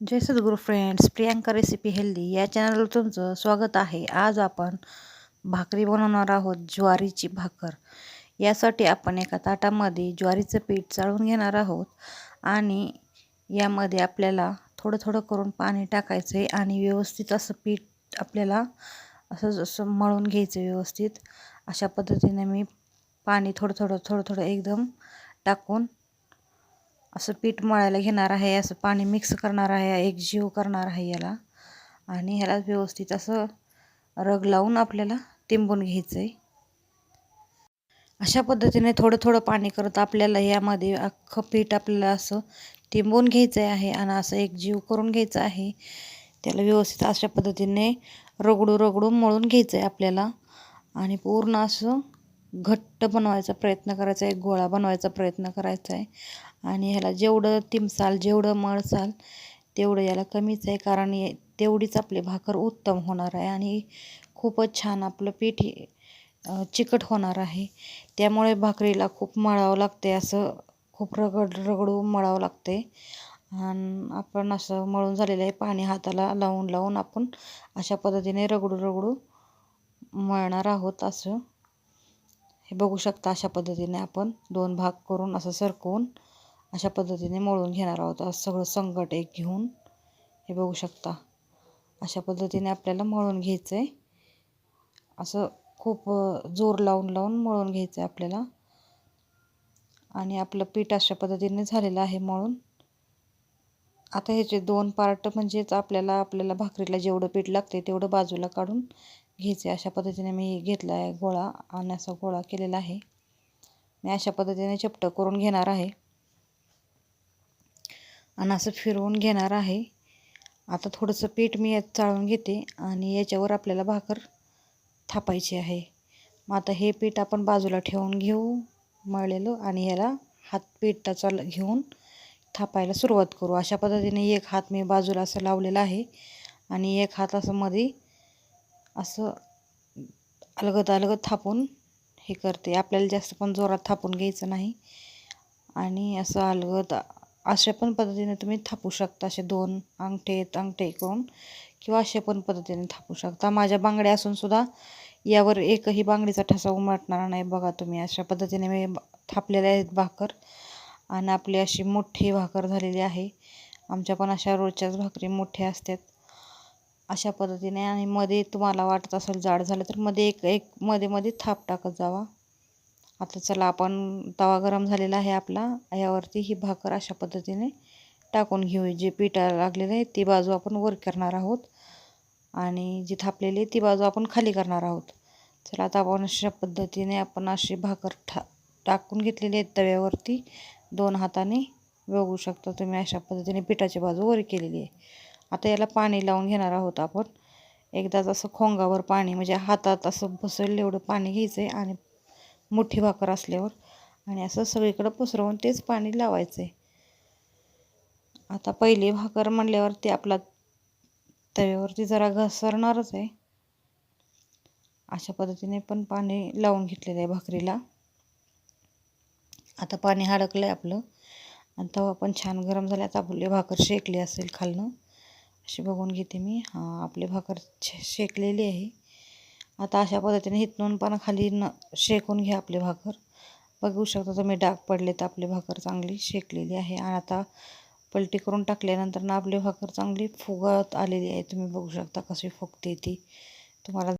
जय सद्गुरू friends Priyanka recipe healthy या चॅनलवर तुमचं स्वागत आहे. आज आपण भाकरी बनवणार आहोत ज्वारीची भाकर. यासाठी आपण एका ताटामध्ये ज्वारीचं पीठ चाळून घेणार आहोत आणि यामध्ये आपल्याला थोडं थोडं करून पाणी टाकायचं आहे आणि व्यवस्थित असं पीठ आपल्याला असं जसं मळून घ्यायचं व्यवस्थित अशा पद्धतीने मी पाणी थोडं थोडं थोडं थोडं एकदम टाकून असं पीठ मळायला घेणार आहे असं पाणी मिक्स करणार आहे एक जीव करणार आहे याला. आणि ह्याला व्यवस्थित असं रग लावून आपल्याला टिंबून घ्यायचं आहे अशा पद्धतीने थोडं थोडं पाणी करत आपल्याला यामध्ये अख्खं पीठ आपल्याला असं टिंबून घ्यायचं आहे आणि असं एक जीव करून घ्यायचं आहे. त्याला व्यवस्थित अशा पद्धतीने रगडू रगडू मळून घ्यायचं आहे आपल्याला. आणि पूर्ण असं घट्ट बनवायचा प्रयत्न करायचा आहे गोळा बनवायचा प्रयत्न करायचा आहे आणि ह्याला जेवढं तिमसाल जेवढं मळसाल तेवढं याला कमीच आहे कारण तेवढीच आपली भाकर उत्तम होणार आहे आणि खूपच छान आपलं पीठ चिकट होणार आहे. त्यामुळे भाकरीला खूप मळावं लागते असं खूप रगड रगडू मळावं लागते आणि आपण असं मळून झालेलं आहे पाणी हाताला लावून लावून आपण अशा पद्धतीने रगडू रगडू मळणार आहोत असं. हे बघू शकता अशा पद्धतीने आपण दोन भाग करून असं सरकवून अशा पद्धतीने मळून घेणार आहोत. सगळं संकट एक घेऊन हे बघू शकता. अशा पद्धतीने आपल्याला मळून घ्यायचं आहे असं खूप जोर लावून लावून मळून घ्यायचं आहे आपल्याला. आणि आपलं पीठ अशा पद्धतीने झालेलं आहे मळून. आता ह्याचे दोन पार्ट म्हणजेच आपल्याला आपल्याला भाकरीला जेवढं पीठ लागते तेवढं बाजूला काढून घ्यायचे अशा पद्धतीने मी घेतला आहे गोळा. आणि असा गोळा केलेला आहे. मी अशा पद्धतीने चपटं करून घेणार आहे. आणि असं फिरवून घेणार आहे. आता थोडंसं पीठ मी यात चाळून घेते आणि याच्यावर आपल्याला भाकर थापायची आहे. मग आता हे पीठ आपण बाजूला ठेवून घेऊ मळलेलं आणि याला हात पिठाचा घेऊन थापायला सुरुवात करू. अशा पद्धतीने एक हात मी बाजूला असं लावलेला आहे आणि एक हात असं मध्ये असं अलगद अलगद थापून हे करते. आपल्याला जास्त पण जोरात थापून घ्यायचं नाही. आणि असं अलगद अशा पण पद्धतीने तुम्ही थापू शकता असे दोन अंगठे अंगठे करून किंवा अशा पण पद्धतीने थापू शकता. माझ्या बांगड्या असूनसुद्धा यावर एकही बांगडीचा ठसा उमटणार नाही बघा तुम्ही. अशा पद्धतीने मी थापलेल्या आहेत भाकर आणि आपली अशी मोठी भाकर झालेली आहे. आमच्या पण अशा रोजच्याच भाकरी मोठ्या असतात. अशा पद्धतीने आणि मध्ये तुम्हाला वाटत असेल जाड झालं तर मध्ये एक एक मध्ये मध्ये थाप टाकत जावा. आता चला आपण तवा गरम झालेला आहे आपला. यावरती ही भाकर अशा पद्धतीने टाकून घेऊ. जे पिठा लागलेलं आहे ती बाजू आपण वर करणार आहोत. आणि जी थापलेली ती बाजू आपण खाली करणार आहोत. चला आता आपण अशा पद्धतीने आपण अशी भाकर ठा टाकून घेतलेली आहे तव्यावरती. दोन हाताने बघू शकता तुम्ही अशा पद्धतीने पिठाची बाजू वर केलेली आहे. आता याला पाणी लावून घेणार आहोत आपण. एकदाच असं खोंगावर पाणी म्हणजे हातात असं बसवलं एवढं पाणी घ्यायचं आहे आणि मोठी भाकर असल्यावर. आणि असं सगळीकडं पसरवून तेच पाणी लावायचं आहे आता पहिली भाकर म्हणल्यावरती आपला तव्यावरती जरा घसरणारच आहे अशा पद्धतीने पण पाणी लावून घेतलेलं आहे भाकरीला. आता पाणी हडकलं आहे आपलं. आणि तवा पण छान गरम झाला आता आपली भाकर शेकली असेल खालनं. अशी बघून घेते मी. हां आपली भाकर शेकलेली आहे. आता अशा पद्धतीने हिथून पण खाली न शेकून घ्या आपली भाकर. बघू शकता तुम्ही डाग पडले तर आपली भाकर चांगली शेकलेली आहे. आणि आता पलटी करून टाकल्यानंतर ना आपली भाकर चांगली फुगत आलेली आहे. तुम्ही बघू शकता कशी फुगते ती. तुम्हाला